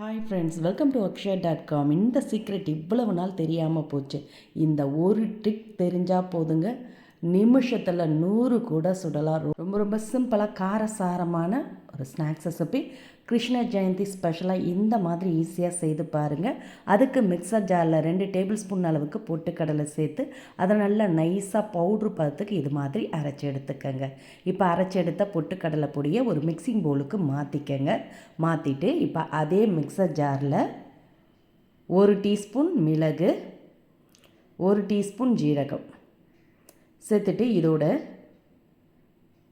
Hi friends welcome to Akshaya dot com இந்த secret இவ்வளவு நாள் தெரியாமல் போச்சு. இந்த ஒரு ட்ரிக் தெரிஞ்சால் போதுங்க. நிமிஷத்தில் நூறு கூட சுடலாம். ரொம்ப ரொம்ப சிம்பிளாக காரசாரமான ஒரு ஸ்நாக்ஸ் ரெசிபி கிருஷ்ண ஜெயந்தி ஸ்பெஷலாக இந்த மாதிரி ஈஸியாக செய்து பாருங்கள் அதுக்கு மிக்சர் ஜாரில் ரெண்டு டேபிள் ஸ்பூன் அளவுக்கு பொட்டுக்கடலை சேர்த்து அதை நல்லா நைஸாக பவுட்ரு பதத்துக்கு இது மாதிரி அரைச்சி எடுத்துக்கோங்க. இப்போ அரைச்சி எடுத்த பொட்டுக்கடலை பொடியை ஒரு மிக்சிங் பவுலுக்கு மாற்றிக்கங்க மாற்றிட்டு இப்போ அதே மிக்சர் ஜாரில் ஒரு டீஸ்பூன் மிளகு ஒரு டீஸ்பூன் ஜீரகம். சேர்த்துட்டு இதோட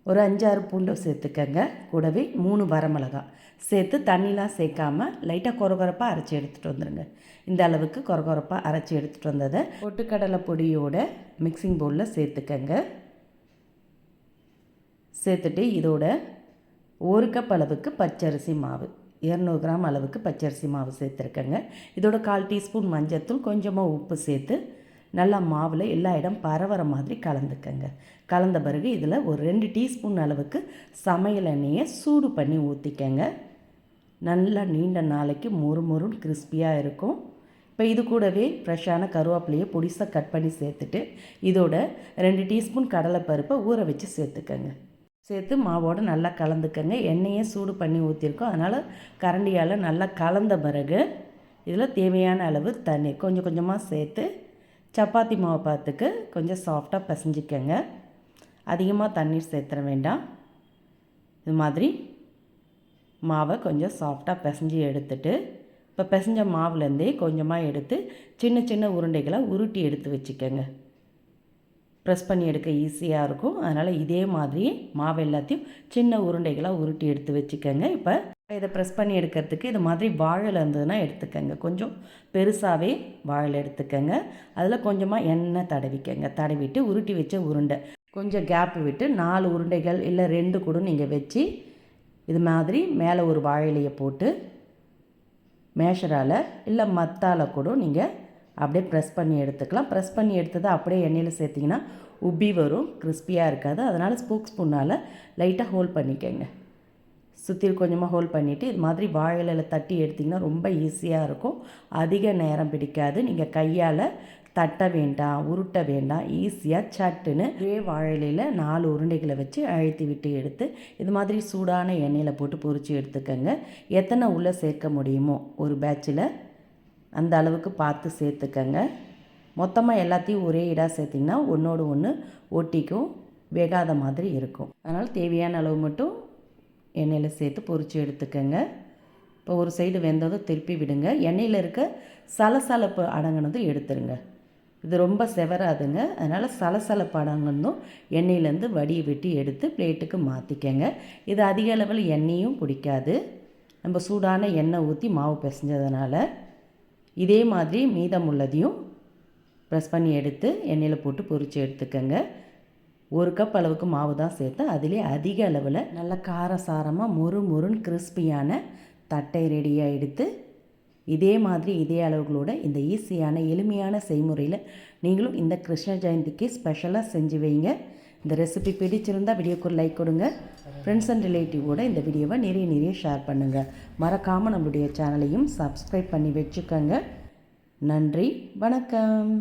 ஒரு அஞ்சாறு பூண்டை சேர்த்துக்கங்க. கூடவே மூணு வரமிளகா. சேர்த்து தண்ணிலாம் சேர்க்காம லைட்டாக கொரகொரப்பாக அரைச்சி எடுத்துகிட்டு வந்துடுங்க இந்த அளவுக்கு கொரகொரப்பாக அரைச்சி எடுத்துகிட்டு வந்ததை பொட்டுக்கடலை பொடியோட மிக்சிங் பவுலில் சேர்த்துக்கங்க. சேர்த்துட்டு இதோட ஒரு கப் அளவுக்கு பச்சரிசி மாவு. இரநூறு கிராம் அளவுக்கு பச்சரிசி மாவு சேர்த்துருக்கேங்க. இதோட கால் டீஸ்பூன் மஞ்சத்தூள் கொஞ்சமாக உப்பு சேர்த்து நல்லா மாவில் எல்லா இடம் பரவற மாதிரி கலந்துக்கங்க. கலந்த பிறகு இதில் ஒரு ரெண்டு டீஸ்பூன் அளவுக்கு சமையல் எண்ணெயை சூடு பண்ணி ஊற்றிக்கங்க நல்லா நீண்ட நாளைக்கு மொறு மொறுன்னு கிறிஸ்பியாக இருக்கும். இப்போ இது கூடவே ஃப்ரெஷ்ஷான கருவேப்பிலையை பொடிசாக கட் பண்ணி சேர்த்துட்டு இதோட ரெண்டு டீஸ்பூன் கடலைப்பருப்பை ஊற வச்சு சேர்த்துக்கங்க. சேர்த்து மாவோடு நல்லா கலந்துக்கங்க. எண்ணெயே சூடு பண்ணி ஊற்றிருக்கோம் அதனால் கரண்டியால் நல்லா கலந்த பிறகு இதில் தேவையான அளவு தண்ணி கொஞ்சம் கொஞ்சமாக சேர்த்து சப்பாத்தி மாவு பார்த்துக்கு கொஞ்சம் சாஃப்டாக பசைஞ்சிக்கங்க. அதிகமாக தண்ணீர் சேர்த்துற வேண்டாம். இது மாதிரி மாவை கொஞ்சம் சாஃப்டாக பிசைஞ்சி எடுத்துட்டு இப்போ பிசைஞ்ச மாவுலேருந்தே கொஞ்சமாக எடுத்து சின்ன சின்ன உருண்டைகளை உருட்டி எடுத்து வச்சுக்கோங்க. ப்ரெஸ் பண்ணி எடுக்க ஈஸியாக இருக்கும். அதனால் இதே மாதிரி மாவு எல்லாத்தையும் சின்ன உருண்டைகளாக உருட்டி எடுத்து வச்சுக்கோங்க. இப்போ இதை ப்ரெஸ் பண்ணி எடுக்கிறதுக்கு இது மாதிரி வாழை இருந்ததுன்னா எடுத்துக்கோங்க. கொஞ்சம் பெருசாகவே வாழை எடுத்துக்கோங்க. அதில் கொஞ்சமாக எண்ணெய் தடவிக்கங்க. தடவிட்டு உருட்டி வச்ச உருண்டை. கொஞ்சம் கேப் விட்டு நாலு உருண்டைகள் இல்லை ரெண்டு கூட நீங்கள் வச்சு இது மாதிரி மேலே ஒரு வாழையிலையை போட்டு மேஷரால் இல்லை மத்தால் கூட நீங்கள் அப்படியே ப்ரெஸ் பண்ணி எடுத்துக்கலாம். ப்ரெஸ் பண்ணி எடுத்ததை அப்படியே எண்ணெயில் சேர்த்திங்கன்னா உப்பி வரும். கிறிஸ்பியாக இருக்காது. அதனால் ஸ்பூக் ஸ்பூனால் லைட்டாக ஹோல்ட் பண்ணிக்கோங்க. சுற்றி கொஞ்சமாக ஹோல்ட் பண்ணிவிட்டு இது மாதிரி வாழையில் தட்டி எடுத்திங்கன்னா ரொம்ப ஈஸியாக இருக்கும். அதிக நேரம் பிடிக்காது. நீங்கள் கையால் தட்ட வேண்டாம் உருட்ட வேண்டாம். ஈஸியாக சட்டுன்னு ஒரே வாழையில நாலு உருண்டைகளை வச்சு அழுத்தி விட்டு எடுத்து இது மாதிரி சூடான எண்ணெயில் போட்டு பொறிச்சு எடுத்துக்கோங்க. எத்தனை உள்ளே சேர்க்க முடியுமோ ஒரு பேட்சில் அந்த அளவுக்கு பார்த்து சேர்த்துக்கங்க. மொத்தமாக எல்லாத்தையும் ஒரே இடாக சேர்த்திங்கன்னா ஒன்றோடு ஒன்று ஒட்டிக்கும் வேகாத மாதிரி இருக்கும். அதனால் தேவையான அளவு மட்டும் எண்ணெயில் சேர்த்து பொறிச்சு எடுத்துக்கோங்க. இப்போ ஒரு சைடு வெந்ததும் திருப்பி விடுங்க. எண்ணெயில் இருக்க சலசலப்பு அடங்கினதும் எடுத்துருங்க. இது ரொம்ப செவராதுங்க அதனால் சலசலப்பு அடங்கினதும் எண்ணெயிலேருந்து வடியை வெட்டி எடுத்து பிளேட்டுக்கு மாற்றிக்கங்க இது அதிக அளவில் எண்ணெயும் பிடிக்காது நம்ம சூடான எண்ணெய் ஊற்றி மாவு பிசைஞ்சதுனால இதே மாதிரி மீதம் உள்ளதையும் ப்ரெஸ் பண்ணி எடுத்து எண்ணெயில் போட்டு பொறிச்சு எடுத்துக்கோங்க. ஒரு கப் அளவுக்கு மாவு தான் சேர்த்து அதிலே அதிக அளவில் நல்ல காரசாரமாக மொறு மொறுன்னு கிறிஸ்பியான தட்டை ரெடியாக எடுத்து இதே மாதிரி இதே அளவுகளோட இந்த ஈஸியான எளிமையான செய்முறையில் நீங்களும் இந்த கிருஷ்ண ஜெயந்திக்கு ஸ்பெஷலாக செஞ்சு வைங்க. இந்த ரெசிபி பிடிச்சிருந்தால் வீடியோக்கு ஒரு லைக் கொடுங்க. ஃப்ரெண்ட்ஸ் அண்ட் ரிலேட்டிவோட இந்த வீடியோவை நிறைய நிறைய ஷேர் பண்ணுங்கள் மறக்காமல் நம்மளுடைய சேனலையும் சப்ஸ்கிரைப் பண்ணி வச்சுக்கோங்க. நன்றி வணக்கம்.